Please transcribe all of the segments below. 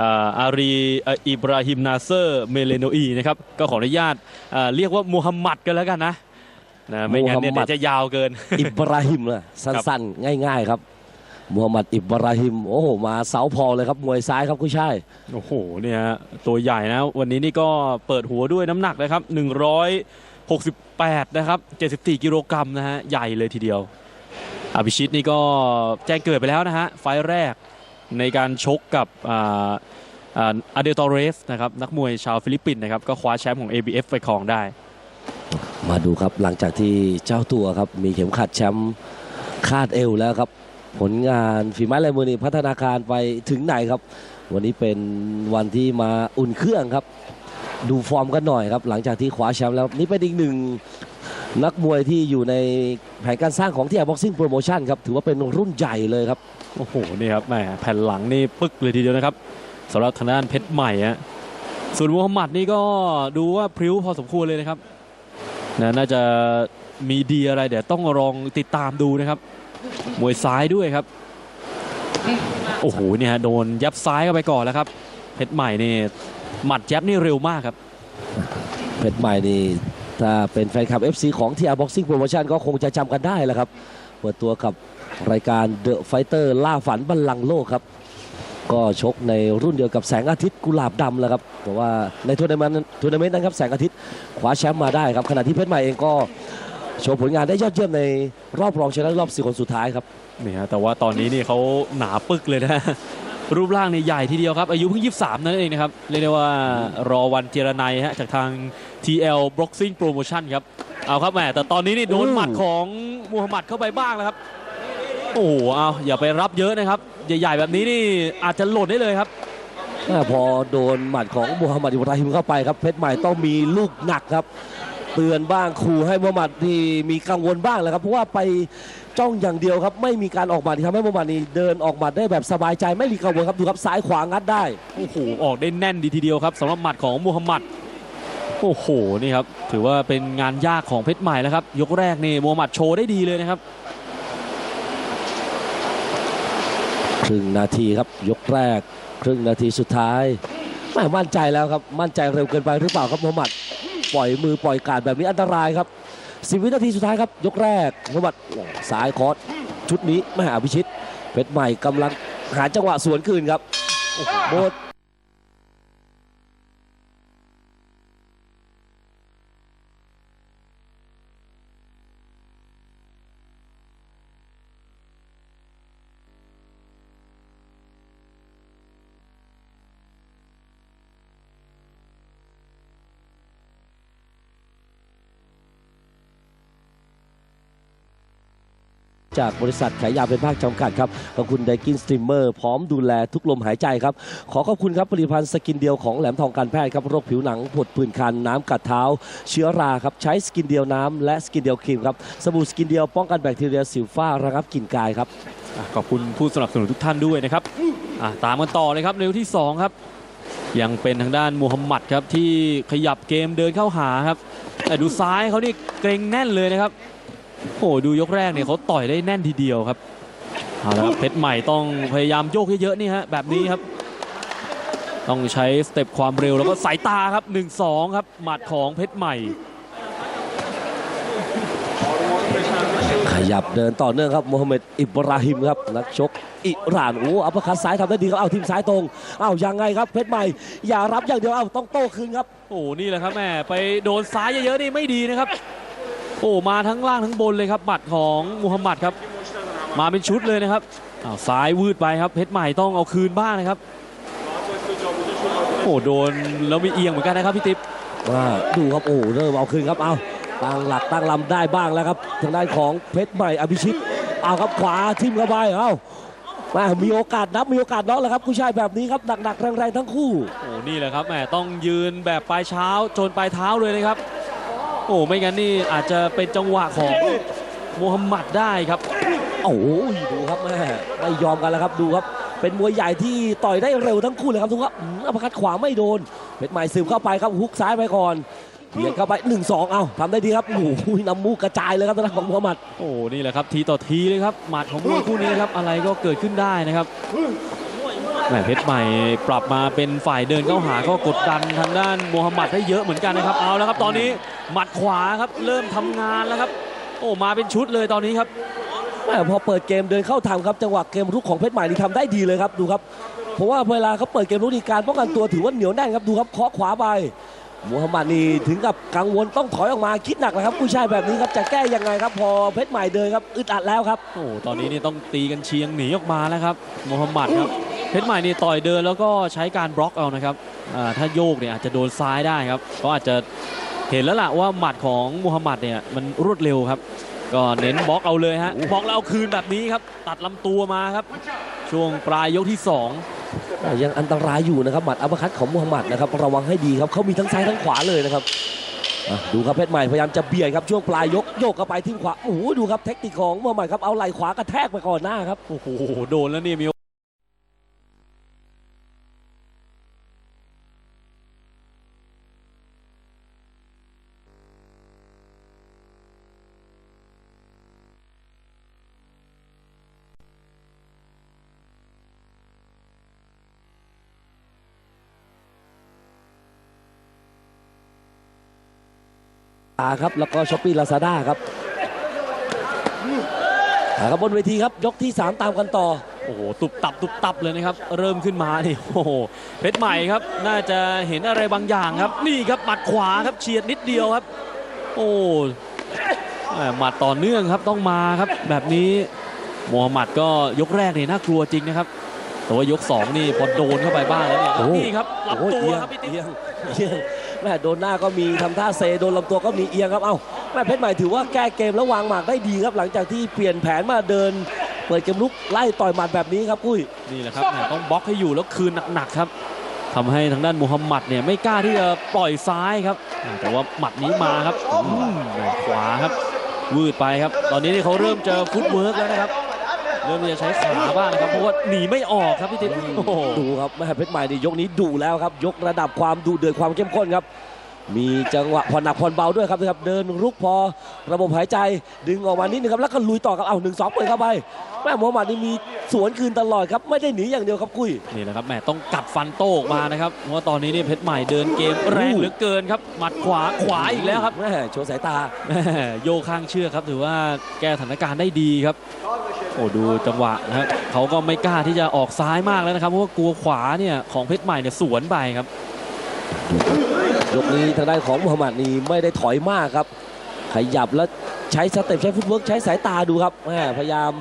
อ่าอารีอ่าอิบราฮิมนาเซอร์เมเลโนอีนะครับก็ขออนุญาตอ่าเรียกว่ามูฮัมหมัดกันแล้วกันนะนะไม่งั้นเนี่ยมูฮัมหมัดเดี๋ยวจะยาวเกิน อิบราฮิมนะสั้นๆ ง่ายๆครับมูฮัมหมัดอิบราฮิมโอ้โหมาเสาพอเลยครับมวยซ้ายครับกุ้ยช่ายโอ้โหเนี่ยฮะตัวใหญ่นะ วันนี้นี่ก็เปิดหัวด้วยน้ำหนักนะครับ 168 นะครับ 74 กิโลกรัมนะฮะใหญ่เลยทีเดียวอภิชิตนี่ก็แจ้งเกิดไปแล้วนะฮะไฟล์แรก ในการชกกับอ่าอาเดลตอเรสนะครับนักมวยชาวฟิลิปปินส์นะครับก็คว้าแชมป์ของ ABF ไปครองได้ มาดูครับหลังจากที่เจ้าตัวครับมีเข็มขัดแชมป์คาดเอวแล้วครับ ผลงานฝีไม้ลายมือนี่พัฒนาการไปถึงไหนครับ วันนี้เป็นวันที่มาอุ่นเครื่องครับ ดูฟอร์มกันหน่อยครับ หลังจากที่คว้าแชมป์แล้วนี่เป็นอีกหนึ่ง นักมวยที่อยู่ในแผนการสร้างของที่แอร์บ็อกซิ่งโปรโมชั่นครับ ถือว่าเป็นรุ่นใหญ่เลยครับ โอ้โห นี่ครับแหมแผ่นหลังนี่ปึ๊กเลยทีเดียวนะครับสำหรับทางด้านเพชรใหม่ฮะส่วนมูฮัมหมัดนี่ก็ดูว่าพริ้วพอสมควรเลยนะครับนะน่าจะมีดีอะไรเดี๋ยวต้องลองติดตามดูนะครับ มวยซ้ายด้วยครับ โอ้โหเนี่ยฮะโดนยับซ้ายเข้าไปก่อนแล้วครับ เพชรใหม่นี่หมัดยับนี่เร็วมากครับ เพชรใหม่นี่ ถ้าเป็นแฟนคลับ FC ของที่ r Boxing Promotion ก็คงจะจำกันได้แหละครับ เปิดตัวกับรายการ The Fighter ล่าฝันบัลลังก์โลกครับ ก็ชกในรุ่นเดียวกับแสงอาทิตย์กุหลาบดำแหล้วครับแต่ว่าในทัวร์นาเมนต์ทัวร์นาเมนต์นั้นครับแสงอาทิตย์คว้าแชมป์มาได้ครับขณะที่เพชรใหม่เองก็โชว์ผลงานได้ยอดเยี่ยมในรอบรองชนะเลิศรอบสี่คนสุดท้ายครับนี่ฮะแต่ว่าตอนนี้นี่เขาหนาปึกเลยนะรูปร่างนี่ใหญ่ทีเดียวครับ อายุเพิ่ง 23 นั่นเองนะครับ เรียกได้ว่ารอวันเจรไนยฮะจากทาง TL Boxing Promotion ครับ เอาครับแหมแต่ตอนนี้นี่โดนอืมหมัดของมูฮัมหมัดเข้าไปบ้างแล้วครับ โอ้โหเอาอย่าไปรับเยอะนะครับ ใหญ่ๆแบบนี้นี่อาจจะหล่นได้เลยครับอ่าพอโดนหมัดของมูฮัมหมัดอิบราฮิมเข้าไปครับเพชรใหม่ต้องมีลูกหนักครับเตือนบ้างขู่ให้มูฮัมหมัดที่มีกังวลบ้างแหละครับเพราะว่าไปจ้องอย่างเดียวครับ ไม่มีการออกหมัดที่ทำให้มูฮัมหมัดนี่เดินออกหมัดได้แบบสบายใจไม่มีกังวลครับดูครับซ้ายขวางัดได้โอ้โหออกได้แน่นดีทีเดียวครับสำหรับหมัดของมูฮัมหมัด โอ้โหนี่ครับถือว่าเป็นงานยากของเพชรใหม่แล้วครับ ยกแรกนี่มูฮัมหมัดโชว์ได้ดีเลยนะครับครึ่งนาทีครับยกแรก ครึ่งนาทีสุดท้ายแม่มั่นใจแล้วครับมั่นใจเร็วเกินไปหรือเปล่าครับมูฮัมหมัดปล่อยมือปล่อยการแบบนี้อันตรายครับสิบวินาทีสุดท้ายครับ ยกแรกมูฮัมหมัดสายคอร์สชุดนี้ไม่หาพิชิต เพชรใหม่กำลังหาจังหวะสวนคืนครับโบด จากบริษัทขายยาเป็นภาคจำกัดครับขอบคุณไดกินสตรีมเมอร์พร้อมดูแลทุกลมหายใจครับ ขอขอบคุณครับผลิตภัณฑ์สกินเดียวของแหลมทองการแพทย์ครับโรคผิวหนังผดผื่นคันน้ำกัดเท้า เชื้อราครับใช้สกินเดียวน้ำและสกินเดียวครีมครับสบู่สกินเดียวป้องกันแบคทีเรียสิวฟ้าระงับกลิ่นกายครับอะขอบคุณผู้สนับสนุนทุกท่านด้วยนะครับอะตามกันต่อเลยครับเร็วที่2ครับ ยังเป็นทางด้านมูฮัมหมัดครับที่ขยับเกมเดินเข้าหาครับแต่ดูซ้ายเขานี่เกรงแน่นเลยนะครับ โอ้โหดูยกแรกเนี่ยเขาต่อยได้แน่นทีเดียวครับเอาละครับเพชรใหม่ต้องพยายามโยกเยอะๆนี่ฮะแบบนี้ครับ ต้องใช้สเต็ปความเร็วแล้วก็สายตาครับ 1-2 ครับ หมัดของเพชรใหม่ ขยับเดินต่อเนื่องครับโมฮัมเหม็ดอิบราฮิมครับนักชกอิหร่านโอ้อัปเปอร์คัตซ้ายทำได้ดีครับเอาทีมซ้ายตรงเอายังไงครับเพชรใหม่ อย่ารับอย่างเดียวเอาต้องโต้คืนครับ โอ้โหนี่แหละครับแม่ไปโดนซ้ายเยอะๆนี่ไม่ดีนะครับ โอ้มาทั้งล่างทั้งบนเลยครับหมัดของมูฮัมหมัดครับ มาเป็นชุดเลยนะครับอ้าวซ้ายวืดไปครับเพชรใหม่ต้องเอาคืนบ้างนะครับโอ้โดนแล้วมีเอียงเหมือนกันนะครับพี่ติ๊บว่าดูครับโอ้เริ่มเอาคืนครับเอาตั้งหลักตั้งลำได้บ้างแล้วครับทางด้านของเพชรใหม่อภิชิตเอาครับขวาทิ่มเข้าไปเอาแม่มีโอกาสนับมีโอกาสน็อกแล้วครับผู้ชายแบบนี้ครับหนักๆแรงๆทั้งคู่โอ้นี่แหละครับแหมต้องยืนแบบปลายเช้าจนปลายเท้าเลยนะครับ โอ้ไม่งั้นนี่อาจจะเป็นจังหวะของมูฮัมหมัดได้ครับโอ้ยดูครับแม่ไม่ยอมกันแล้วครับดูครับ เป็นมวยใหญ่ที่ต่อยได้เร็วทั้งคู่เลยครับทุกครับอืมอัปเปอร์คัดขวาไม่โดนเพชรใหม่ซึมเข้าไปครับฮุกซ้ายไปก่อนเบียดเข้าไป1นสองเอาทำได้ดีครับโอ้โหน้ำมูกกระจายเลยครับทางด้านของมูฮัมหมัดโอ้นี่แหละครับทีต่อทีเลยครับหมัดของมวยคู่นี้ครับอะไรก็เกิดขึ้นได้นะครับ แหม่เพชรใหม่ปรับมาเป็นฝ่ายเดินเข้าหาก็กดดันทางด้านโมฮัมหมัดได้เยอะเหมือนกันนะครับเอาแล้วครับตอนนี้หมัดขวาครับเริ่มทำงานแล้วครับ โอ้มาเป็นชุดเลยตอนนี้ครับแม่พอเปิดเกมเดินเข้าทำครับจังหวะเกมรุกของเพชรใหม่นี่ทำได้ดีเลยครับดูครับเพราะว่าเวลาเขาเปิดเกมรุกนี่การป้องกันตัวถือว่าเหนียวแน่นครับดูครับเคาะขวาไปมูฮัมหมัดนี่ถึงกับกังวลต้องถอยออกมาคิดหนักเลยครับผู้ชายแบบนี้ครับจะแก้ยังไงครับ พอเพชรใหม่เดินครับอึดอัดแล้วครับโอ้ตอนนี้นี่ต้องตีกันเชียงหนีออกมาแล้วครับโมฮัมหมัดครับ เพชรใหม่นี่ต่อยเดินแล้วก็ใช้การบล็อกเอานะครับอ่าถ้าโยกเนี่ยอาจจะโดนซ้ายได้ครับก็อาจจะเห็นแล้วล่ะว่าหมัดของโมฮัมหมัดเนี่ยมันรวดเร็วครับ ก็เน้นบล็อกเอาเลยฮะบล็อกแล้วเอาคืนแบบนี้ครับ ตัดลำตัวมาครับ ช่วงปลายยกที่สองอะยังอันตรายอยู่นะครับหมัดอัปเปอร์คัตของมูฮัมหมัดนะครับระวังให้ดีครับเขามีทั้งซ้ายทั้งขวาเลยนะครับอะดูครับเพชรใหม่พยายามจะเบียดครับช่วงปลายยกโยกเข้าไปที่ขวาโอ้โหดูครับเทคนิคของมูฮัมหมัดครับเอาไหล่ขวากระแทกไปก่อนหน้าครับโอ้โหโดนแล้วนี่มีาครับ แล้วก็ช้อปปี้ลาซาด้าครับอ่าครับบนเวทีครับยกที่ 3 ตามกันต่อ โอ้โห ตุบตับตุบตับเลยนะครับ เริ่มขึ้นมานี่โอ้โหเพชรใหม่ครับ น่าจะเห็นอะไรบางอย่างครับ นี่ครับหมัดขวาครับเฉียดนิดเดียวครับ โอ้แหม่หมัดต่อเนื่องครับต้องมาครับ แบบนี้โมฮัมหมัดก็ยกแรกนี่น่ากลัวจริงนะครับแต่ว่ายกสองนี่พอโดนเข้าไปบ้างแล้วเนี่ยโอ้นี่ครับรับโอ้ยตัวเอียงครับพี่ติ๊กเอียงเอียง แม่โดนหน้าก็มีทำท่าเซโดนลำตัวก็มีเอียงครับ เอ้าแม่เพชรใหม่ถือว่าแก้เกมแล้ววางหมากได้ดีครับ หลังจากที่เปลี่ยนแผนมาเดิน เปิดเกมลุกไล่ต่อยหมัดแบบนี้ครับกุ้ยนี่แหละครับต้องบล็อกให้อยู่แล้วคืนหนักๆครับทำให้ทางด้านมูฮัมหมัดเนี่ยไม่กล้าที่จะปล่อยซ้ายครับ แต่ว่าหมัดนี้มาครับขวาครับวืดไปครับ ตอนนี้นี่เขาเริ่มเจอฟุตเวิร์กแล้วนะครับ เริ่มที่จะใช้ขาบ้างนะครับเพราะว่าหนีไม่ออกครับพี่ติ๊กโอ้โหดูครับแม่เพชรใหม่นี่ยกนี้ดุแล้วครับ ยกระดับความดุเดือดความเข้มข้นครับ มีจังหวะผ่อนหนักผ่อนเบาด้วยครับนะครับ เดินรุกพอระบบหายใจดึงออกมานิดนึงครับแล้วก็ลุยต่อครับเอาหนึ่งสองเปิดเข้าไปแม่มูฮัมหมัดนี่มีสวนคืนตลอดครับไม่ได้หนีอย่างเดียวครับกุ้ยนี่แหละครับแหมต้องกัดฟันโต้ออกมานะครับเพราะว่าตอนนี้นี่เพชรใหม่เดินเกมแรงเหลือเกินครับหมัดขวาขวาอีกแล้วครับแม่โชว์สายตาแม่โยกข้างเชือกครับถือว่าแก้สถานการณ์ได้ดีครับ โอ้ดูจังหวะนะครับเขาก็ไม่กล้าที่จะออกซ้ายมากแล้วนะครับเพราะว่ากลัวขวาเนี่ยของเพชรใหม่เนี่ยสวนไปครับยกนี้ทางด้านของมูฮัมหมัดนี่ไม่ได้ถอยมากครับ ขยับแล้วใช้สเต็ปใช้ฟุตเวิร์กใช้สายตาดูครับแม่พยายาม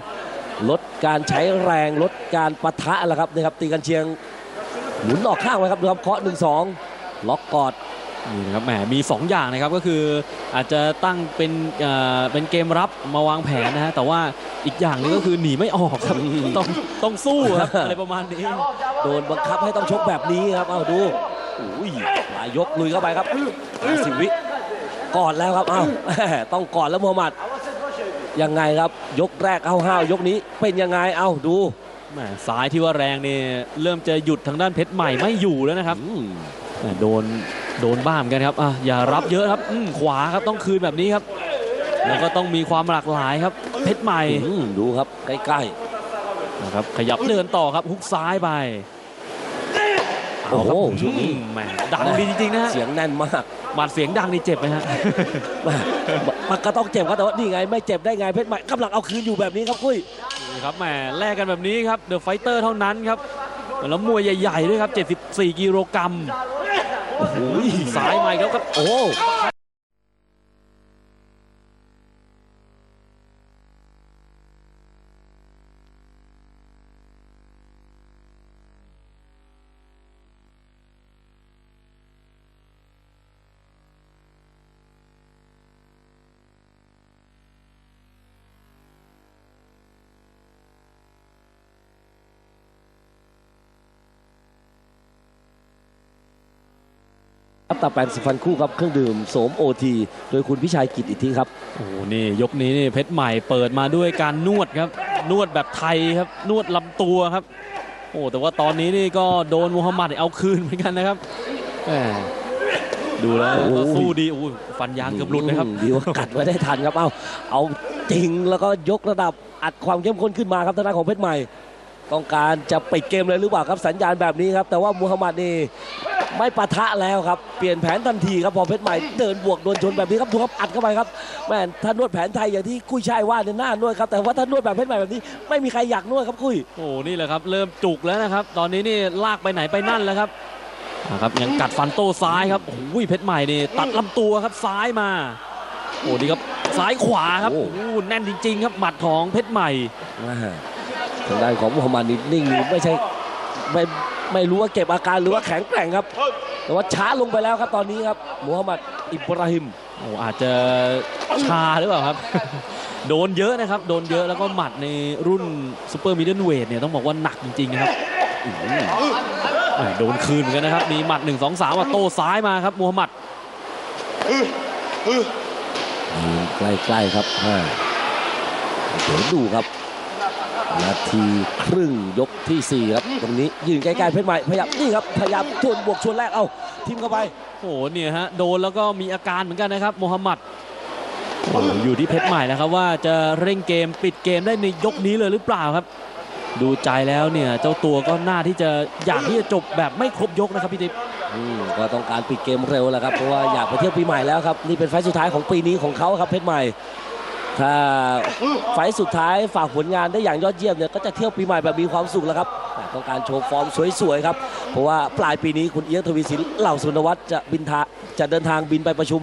ลดการใช้แรงลดการปะทะแหละครับนะครับตีกันเชียงหมุนออกข้างไว้ครับดูครับเคาะหนึ่งสองล็อกกอด นี่นะครับแหมมี 2 อย่างนะครับก็คืออาจจะตั้งเป็นเอ่อเป็นเกมรับมาวางแผนนะฮะแต่ว่าอีกอย่างหนึงก็คือหนีไม่ออกครับต้องต้องสู้ครับอะไรประมาณนี้โดนบังคับให้ต้องชกแบบนี้ครับเอาดูอุ้ยปลายยกลุยเข้าไปครับสิวิกอดแล้วครับเอาแม่ต้องกอดแล้วมูฮัมหมัดยังไงครับยกแรกเอาห้าวยกนี้เป็นยังไงเอาดูแหมซ้ายที่ว่าแรงนี่เริ่มจะหยุดทางด้านเพชรใหม่ไม่อยู่แล้วนะครับอืมแหม่ โดนโดนบ้ามอนกันครับอะอย่ารับเยอะครับอืมขวาครับต้องคืนแบบนี้ครับ แล้วก็ต้องมีความหลากหลายครับ เพชรใหม่อืมดูครับใกล้นะครับขยับเดินต่อครับฮุกซ้ายไปๆโอ้โหช่วงนี้อืมแหมดังดีจริงๆนะฮะเสียงแน่นมากหมัดเสียงดังนี่เจ็บไหมฮะมันก็ต้องเจ็บครับแต่ว่านี่ไงไม่เจ็บได้ไงเพชรใหม่กำลังเอาคืนอยู่แบบนี้ครับกุ้ยนี่ครับแหมแลกกันแบบนี้ครับเดอะไฟเตอร์เท่านั้นครับแล้วมวยใหญ่ๆด้วยครับ 74 กิโลกรัม โอ้โหซ้ายใหม่แล้วครับ โอ้ ตาแปนสุพรรณคู่ครับเครื่องดื่มโสมโอทีโดยคุณพิชัยกิจอิทธิครับโอ้โหนี่ยกนี้นี่เพชรใหม่เปิดมาด้วยการนวดครับ นวดแบบไทยครับ นวดลำตัวครับ โอ้แต่ว่าตอนนี้นี่ก็โดนมูฮัมหมัดเอาคืนเหมือนกันนะครับแหมดูแล้วโอ้โหก็สู้ดีโอ้ยฟันยางเกือบหลุดนะครับอืมดีว่ากัดไว้ได้ทันครับเอาเอาจริงแล้วก็ยกระดับอัดความเข้มข้นขึ้นมาครับทางด้านของเพชรใหม่ ต้องการจะปิดเกมเลยหรือเปล่าครับสัญญาณแบบนี้ครับ แต่ว่ามูฮัมหมัดนี่ ไม่ปะทะแล้วครับ เปลี่ยนแผนทันทีครับพอเพชรใหม่เดินบวกโดนชนแบบนี้ครับดูครับอัดเข้าไปครับแม่นถ้านวดแผนไทยอย่างที่กุ้ยช่ายว่าเนี่ยน่านวดครับแต่ว่าถ้านวดแบบเพชรใหม่แบบนี้ ไม่มีใครอยากนวดครับกุ้ยโอ้นี่แหละครับ เริ่มจุกแล้วนะครับ ตอนนี้นี่ลากไปไหนไปนั่นแล้วครับอ่าครับยังกัดฟันโต้ซ้ายครับโอ้ยเพชรใหม่นี่ตัดลำตัวครับซ้ายมาโอ้ดีครับซ้ายขวาครับโอ้โอ้แน่นจริง ๆ ครับหมัดของเพชรใหม่อ่าทางด้านของมูฮัมหมัดนี่นิ่งอยู่ไม่ใช่ไม่ ไม่รู้ว่าเก็บอาการหรือว่าแข็งแกร่งครับ แต่ว่าช้าลงไปแล้วครับตอนนี้ครับมูฮัมหมัดอิบราฮิมโอ้อาจจะชาหรือเปล่าครับ โดนเยอะนะครับ โดนเยอะแล้วก็หมัดในรุ่นซูเปอร์มิดเดิลเวทเนี่ยต้องบอกว่าหนักจริงๆนะครับแหม่โดนคืนเหมือนกันนะครับ มีหมัด1 2 3ว่าโต้ซ้ายมาครับมูฮัมหมัดใกล้ๆครับอ่าเดี๋ยวดูครับ นาทีครึ่งยกทีสี่ 4 ครับ ตรงนี้ยืนใกล้ๆเพชรใหม่พยายามนี่ครับพยายามทวนบวกชวนแรกเอาทิมเข้าไปโอ้โหเนี่ยฮะโดนแล้วก็มีอาการเหมือนกันนะครับโมฮัมหมัดโอ้โหอยู่ที่เพชรใหม่นะครับว่าจะเร่งเกมปิดเกมได้ในยกนี้เลยหรือเปล่าครับ ดูใจแล้วเนี่ยเจ้าตัวก็น่าที่จะอยากที่จะจบแบบไม่ครบยกนะครับพี่ติ๊บอืมก็ต้องการปิดเกมเร็วแหละครับเพราะว่าอยากไปเที่ยวปีใหม่แล้วครับนี่เป็นไฟล์สุดท้ายของปีนี้ของเขาครับเพชรใหม่ ถ้าไฟสุดท้ายฝากผลงานได้อย่างยอดเยี่ยมเนี่ยก็จะเที่ยวปีใหม่แบบมีความสุขแล้วครับแต่ต้องการโชว์ฟอร์มสวยๆครับ เพราะว่าปลายปีนี้คุณเอียงทวีสินเหล่าสุนวัฒน์จะบินทาจะเดินทางบินไปประชุม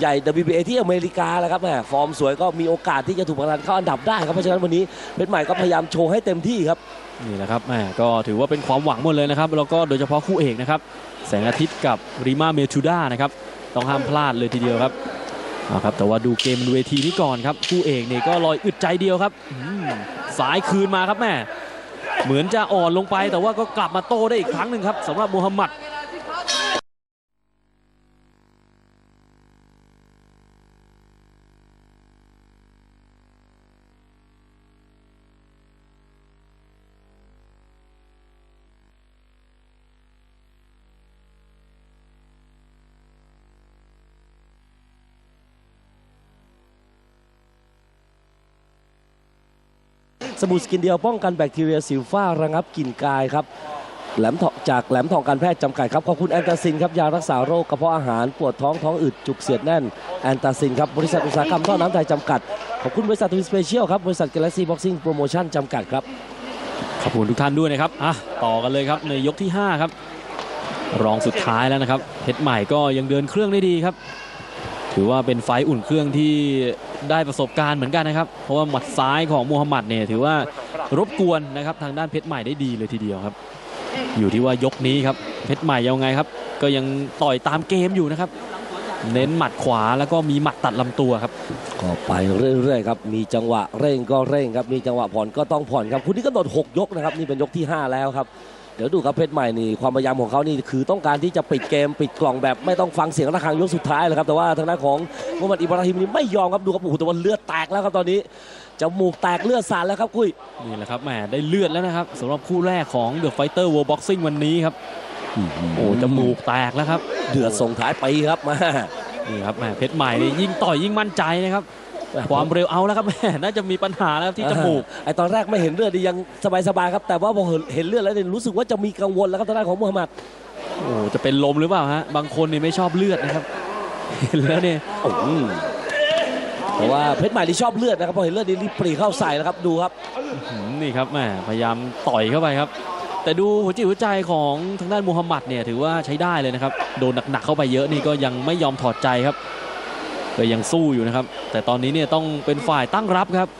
ใหญ่ WBA ที่อเมริกาแล้วครับแหมฟอร์มสวยก็มีโอกาสที่จะถูกประธานเข้าอันดับได้ครับเพราะฉะนั้นวันนี้เพชรใหม่ก็พยายามโชว์ให้เต็มที่ครับนี่แหละครับแหมก็ถือว่าเป็นความหวังหมดเลยนะครับแล้วก็โดยเฉพาะคู่เอกนะครับแสงอาทิตย์กับริมาเมทูด้านะครับต้องห้ามพลาดเลยทีเดียวครับ เอาครับแต่ว่าดูเกมเวทีนี้ก่อนครับคู่เอกเนี่ยก็ลอยอึดใจเดียวครับสายคืนมาครับแม่เหมือนจะอ่อนลงไปแต่ว่าก็กลับมาโต้ได้อีกครั้งหนึ่งครับสำหรับมูฮัมหมัด สบู่สกินเดียวป้องกันแบคทีเรียสิวฟ้าระงับกลิ่นกายครับแหลมทองจากแหลมทองการแพทย์จำกัดครับขอบคุณแอนตาซินครับยารักษาโรคกระเพาะอาหารปวดท้องท้องอืดจุกเสียดแน่นแอนตาซินครับบริษัทอุตสาหกรรมท่อน้ำไทยจำกัดขอบคุณบริษัททวีสเปเชียลครับบริษัทกาแล็กซี่บ็อกซิ่งโปรโมชั่นจำกัดครับขอบคุณทุกท่านด้วยนะครับอะต่อกันเลยครับในยกที่ 5 ครับ รองสุดท้ายแล้วนะครับเพชรใหม่ก็ยังเดินเครื่องได้ดีครับ ถือว่าเป็นไฟอุ่นเครื่องที่ได้ประสบการณ์เหมือนกันนะครับ เพราะว่าหมัดซ้ายของมูฮัมหมัดเนี่ยถือว่ารบกวนนะครับทางด้านเพชรใหม่ได้ดีเลยทีเดียวครับ อยู่ที่ว่ายกนี้ครับเพชรใหม่ยังไงครับ ก็ยังต่อยตามเกมอยู่นะครับ เน้นหมัดขวาแล้วก็มีหมัดตัดลำตัวครับก็ไปเรื่อยๆครับมีจังหวะเร่งก็เร่งครับมีจังหวะผ่อนก็ต้องผ่อนครับคุณนี่ก็โดด6ยกนะครับนี่เป็นยกที่ 5 แล้วครับ เดี๋ยวดูครับเพชรใหม่นี่ความพยายามของเขานี่คือต้องการที่จะปิดเกมปิดกล่องแบบไม่ต้องฟังเสียงระฆังยกสุดท้ายเลยครับแต่ว่าทางด้านของมูฮัมหมัดอิบราฮิมนี่ไม่ยอมครับดูครับโอ้โหแต่ว่าเลือดแตกแล้วครับตอนนี้จมูกแตกเลือดสาดแล้วครับคุยนี่แหละครับแหมได้เลือดแล้วนะครับสำหรับคู่แรกของ The Fighter World Boxing วันนี้ครับโอ้จมูกแตกแล้วครับเดือดส่งท้ายไปครับมานี่ครับแหมเพชรใหม่นี่ยิ่งต่อยยิ่งมั่นใจนะครับ ความเร็วเอาแล้วครับแหมน่าจะมีปัญหาแล้วที่จมูกไอตอนแรกไม่เห็นเลือดนี่ยังสบายๆครับ แต่ว่าพอเห็นเลือดแล้วเนี่ยรู้สึกว่าจะมีกังวลแล้วครับทางด้านของมูฮัมหมัดโอ้จะเป็นลมหรือเปล่าฮะบางคนนี่ไม่ชอบเลือดนะครับเห็นแล้วเนี่ยโอ้โหเพราะว่าเพชรใหม่ที่ชอบเลือดนะครับพอเห็นเลือดนี่รีบปรีเข้าใส่แล้วครับดูครับหืมนี่ครับแหมพยายามต่อยเข้าไปครับ แต่ดูหัวจิตหัวใจของทางด้านมูฮัมหมัดเนี่ยถือว่าใช้ได้เลยนะครับโดนหนักๆเข้าไปเยอะนี่ก็ยังไม่ยอมถอดใจครับ ก็ยังสู้อยู่นะครับ แต่ตอนนี้เนี่ยต้องเป็นฝ่ายตั้งรับครับ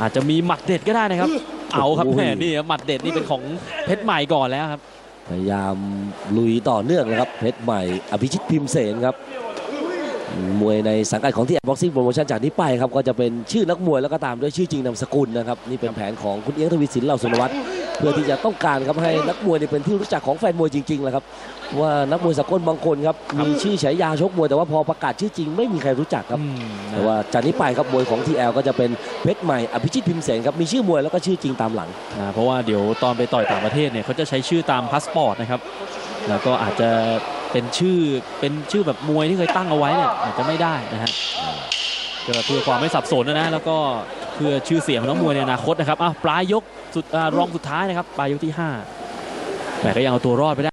อาจจะมีหมัดเด็ดก็ได้นะครับ เอาครับโอ้โหแหมนี่ครับหมัดเด็ดนี่เป็นของเพชรใหม่ก่อนแล้วครับ พยายามลุยต่อเนื่องนะครับเพชรใหม่ อภิชิตพิมพ์เสนครับ มวยในสังกัดของที่แอบ็อกซิ่งโปรโมชั่นจากนี้ไปครับก็จะเป็นชื่อนักมวยแล้วก็ตามด้วยชื่อจริงนามสกุลนะครับนี่เป็นแผนของคุณเอียงทวีสินเหล่าสุนวัฒน์ เพื่อที่จะต้องการครับให้นักมวยเนี่ยเป็นที่รู้จักของแฟนมวยจริงๆแหละครับว่านักมวยสากลบางคนครับมีชื่อฉายาชกมวยแต่ว่าพอประกาศชื่อจริง ไม่มีใครรู้จักครับอืมนะแต่ว่าจากนี้ไปครับมวยของ TL ก็จะเป็นเพชรใหม่อภิชิตพิมพ์เสนครับมีชื่อมวยแล้วก็ชื่อจริงตามหลังนะเพราะว่าเดี๋ยวตอนไปต่อยต่างประเทศเนี่ยเขาจะใช้ชื่อตามพาสปอร์ตนะครับแล้วก็อาจจะเป็นชื่อเป็นชื่อแบบมวยที่เคยตั้งเอาไว้เนี่ยอาจจะไม่ได้นะฮะก็เพื่อความไม่สับสนนะนะแล้วก็ เพื่อชื่อเสียงของน้องมวยในอนาคตนะครับอ้าวปลายยกสุดอ่ารองสุดท้ายนะครับปลายยกที่ห้าแต่ก็ยังเอาตัวรอดไปได้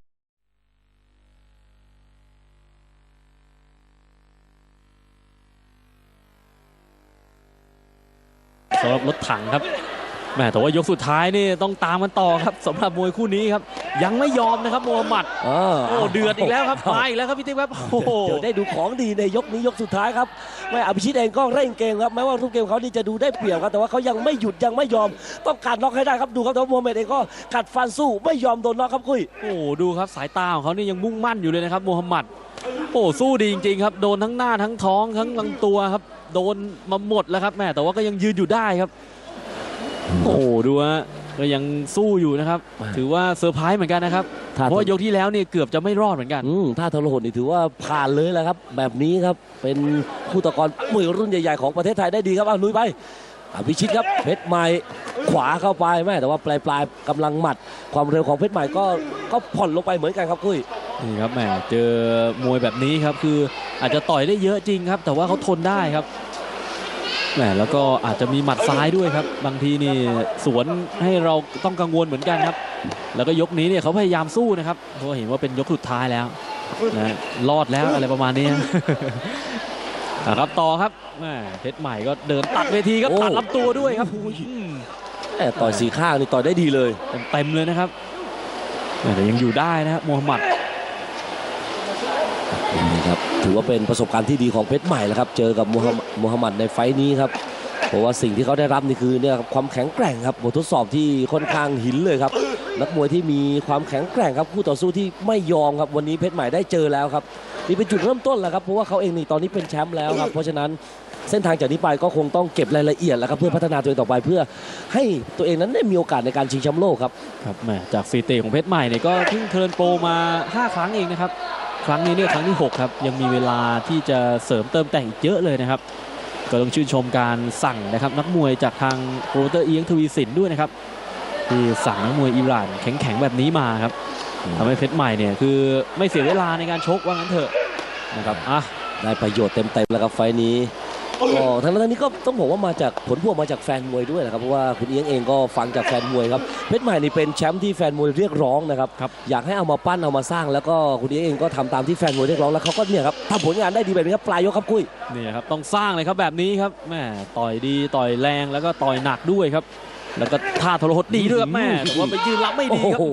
สำหรับรถถังครับ แหมแต่ว่ายกสุดท้ายนี่ต้องตามกันต่อครับสำหรับมวยคู่นี้ครับ ยังไม่ยอมนะครับโมฮัมหมัดเออโอ้เดือดอีกแล้วครับมาอีกแล้วครับพี่ติ๊กครับโอ้โหเดี๋ยวได้ดูของดีในยกนี้ยกสุดท้ายครับแม่อภิชิตเองก็เร่งเกมครับแม้ว่าทุกเกมเขานี่จะดูได้เปรียบครับแต่ว่าเขายังไม่หยุดยังไม่ยอม ต้องการน็อกให้ได้ครับดูครับแต่ว่าโมฮัมเหม็ดเองก็กัดฟันสู้ไม่ยอมโดนน็อกครับคุยโอ้โหดูครับสายตาของเขานี่ยังมุ่งมั่นอยู่เลยนะครับโมฮัมหมัดโอ้สู้ดีจริงๆครับโดนทั้งหน้าทั้งท้องทั้งลำตัวครับ โดนมาหมดแล้วครับแม่แต่ว่าก็ยังยืนอยู่ได้ครับ โอ้โหดูฮะก็ยังสู้อยู่นะครับ ถือว่าเซอร์ไพรส์เหมือนกันนะครับถ้าเพราะว่ายกที่แล้วเนี่ยเกือบจะไม่รอดเหมือนกันอืมถ้าทรหดนี่ถือว่าผ่านเลยแหละครับ แบบนี้ครับเป็นคู่ตะกรมวยรุ่นใหญ่ๆของประเทศไทยได้ดีครับเอาลุยไปอภิชิตครับเพชรใหม่ขวาเข้าไปแม่แต่ว่าปลายปลายๆกำลังหมัด ความเร็วของเพชรใหม่ก็ก็ผ่อนลงไปเหมือนกันครับคุยนี่ครับแหมเจอมวยแบบนี้ครับคืออาจจะต่อยได้เยอะจริงครับ แต่ว่าเขาทนได้ครับ แหมแล้วก็อาจจะมีหมัดซ้ายด้วยครับ บางทีนี่สวนให้เราต้องกังวลเหมือนกันครับ แล้วก็ยกนี้เนี่ยเขาพยายามสู้นะครับเพราะว่าเห็นว่าเป็นยกสุดท้ายแล้วนะรอดแล้วอะไรประมาณนี้อะครับต่อครับแหมเพชรใหม่ก็เดินตัดเวทีครับโอ้ตัดลำตัวด้วยครับอืมแต่ต่อยสีข้างนี่ต่อยได้ดีเลยเต็มๆเลยนะครับแหม่แต่ยังอยู่ได้นะครับโมฮัมหมัดนี่ครับ ถือว่าเป็นประสบการณ์ที่ดีของเพชรใหม่แล้วครับ เจอกับมูฮัมมูฮัมหมัดในไฟท์นี้ครับเพราะว่าสิ่งที่เขาได้รับนี่คือเนี่ยครับความแข็งแกร่งครับบททดสอบที่ค่อนข้างหินเลยครับนักมวยที่มีความแข็งแกร่งครับคู่ต่อสู้ที่ไม่ยอมครับวันนี้เพชรใหม่ได้เจอแล้วครับนี่เป็นจุดเริ่มต้นแล้วครับเพราะว่าเขาเองนี่ตอนนี้เป็นแชมป์แล้วครับเพราะฉะนั้นเส้นทางจากนี้ไปก็คงต้องเก็บรายละเอียดแล้วครับเพื่อพัฒนาตัวเองต่อไปเพื่อให้ตัวเองนั้นได้มีโอกาสในการชิงแชมป์โลกครับครับแหมจากสถิติของเพชรใหม่เนี่ยก็เพิ่งเทิร์นโปรมา 5 ครั้งเองนะครับ ครั้งนี้เนี่ยครั้งที่ 6 ครับ ยังมีเวลาที่จะเสริมเติมแต่งอีกเยอะเลยนะครับ ก็ต้องชื่นชมการสั่งนะครับ นักมวยจากทางโปรโมเตอร์เอียงทวีสินด้วยนะครับ ที่สั่งนักมวยอิหร่านแข็งๆแบบนี้มาครับอืมทำให้เพชรใหม่เนี่ยคือไม่เสียเวลาในการชกว่างั้นเถอะนะครับอะได้ประโยชน์เต็มๆแล้วครับไฟ ล์นี้ก็ทั้งนั้นทั้งนี้ก็ต้องบอกว่ามาจากผลพวงมาจากแฟนมวยด้วยนะครับเพราะว่าคุณเอียงเองก็ฟังจากแฟนมวยครับเพชรใหม่นี่เป็นแชมป์ที่แฟนมวยเรียกร้องนะครับครับอยากให้เอามาปั้นเอามาสร้าง แล้วก็คุณเอียงเองก็ทำตามที่แฟนมวยเรียกร้องแล้วเขาก็เนี่ยครับทำผลงานได้ดีแบบนี้ครับปลายยกครับกุ้ยนี่ครับต้องสร้างเลยครับแบบนี้ครับแม่ต่อยดีต่อยแรงแล้วก็ต่อยหนักด้วยครับ แล้วก็ท่าทรหดดีด้วยครับแม่แต่ว่าไปยืนรับไม่ดีครับโอ้โห